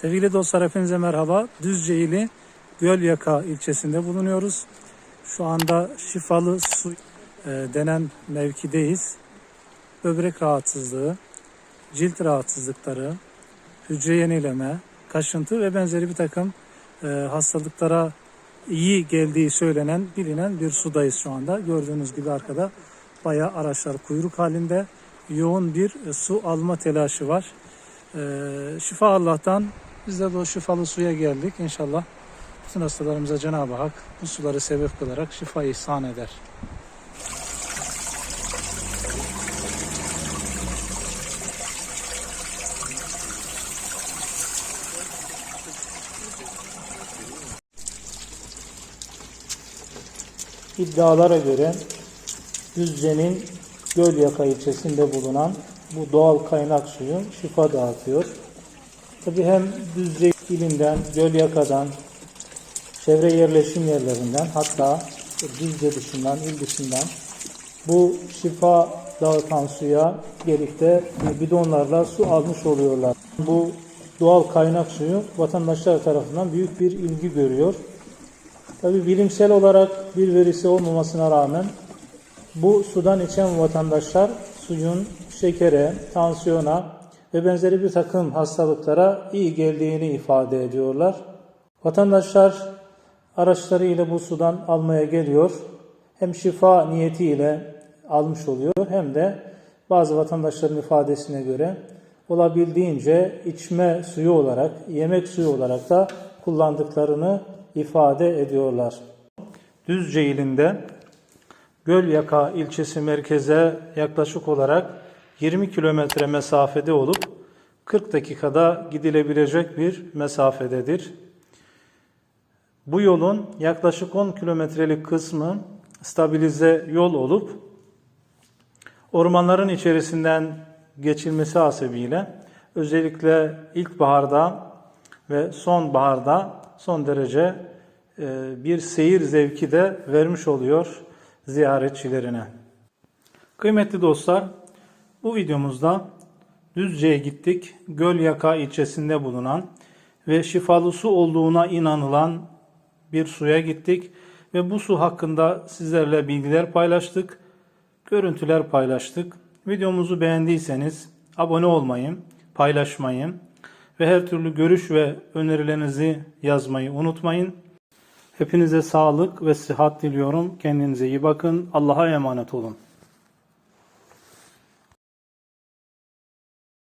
Sevgili dostlar hepinize merhaba. Düzce ili Gölyaka ilçesinde bulunuyoruz. Şu anda şifalı su e, denen mevkideyiz. Böbrek rahatsızlığı, cilt rahatsızlıkları, hücre yenileme, kaşıntı ve benzeri bir takım e, hastalıklara iyi geldiği söylenen, bilinen bir sudayız şu anda. Gördüğünüz gibi arkada bayağı araçlar kuyruk halinde yoğun bir e, su alma telaşı var. Ee, şifa Allah'tan biz de bu şifalı suya geldik. İnşallah bütün hastalarımıza Cenab-ı Hak bu suları sebep kılarak şifa ihsan eder. İddialara göre Düzce'nin Gölyaka ilçesinde bulunan bu doğal kaynak suyu şifa dağıtıyor. Tabi hem Düzce ilinden, Gölyaka'dan, çevre yerleşim yerlerinden hatta Düzce dışından, il dışından bu şifa dağıtan suya birlikte bidonlarla su almış oluyorlar. Bu doğal kaynak suyu vatandaşlar tarafından büyük bir ilgi görüyor. Tabi bilimsel olarak bir verisi olmamasına rağmen bu sudan içen vatandaşlar suyun şekere, tansiyona ve benzeri bir takım hastalıklara iyi geldiğini ifade ediyorlar. Vatandaşlar araçlarıyla bu sudan almaya geliyor. Hem şifa niyetiyle almış oluyor hem de bazı vatandaşların ifadesine göre olabildiğince içme suyu olarak, yemek suyu olarak da kullandıklarını ifade ediyorlar. Düzce ilinde Gölyaka ilçesi merkeze yaklaşık olarak 20 kilometre mesafede olup 40 dakikada gidilebilecek bir mesafededir. Bu yolun yaklaşık 10 kilometrelik kısmı stabilize yol olup ormanların içerisinden geçilmesi hasebiyle özellikle ilkbaharda ve sonbaharda son derece e, bir seyir zevki de vermiş oluyor ziyaretçilerine. Kıymetli dostlar, bu videomuzda Düzce'ye gittik. Gölyaka ilçesinde bulunan ve şifalı su olduğuna inanılan bir suya gittik ve bu su hakkında sizlerle bilgiler paylaştık, görüntüler paylaştık. Videomuzu beğendiyseniz abone olmayı, paylaşmayı ve her türlü görüş ve önerilerinizi yazmayı unutmayın. Hepinize sağlık ve sıhhat diliyorum. Kendinize iyi bakın. Allah'a emanet olun.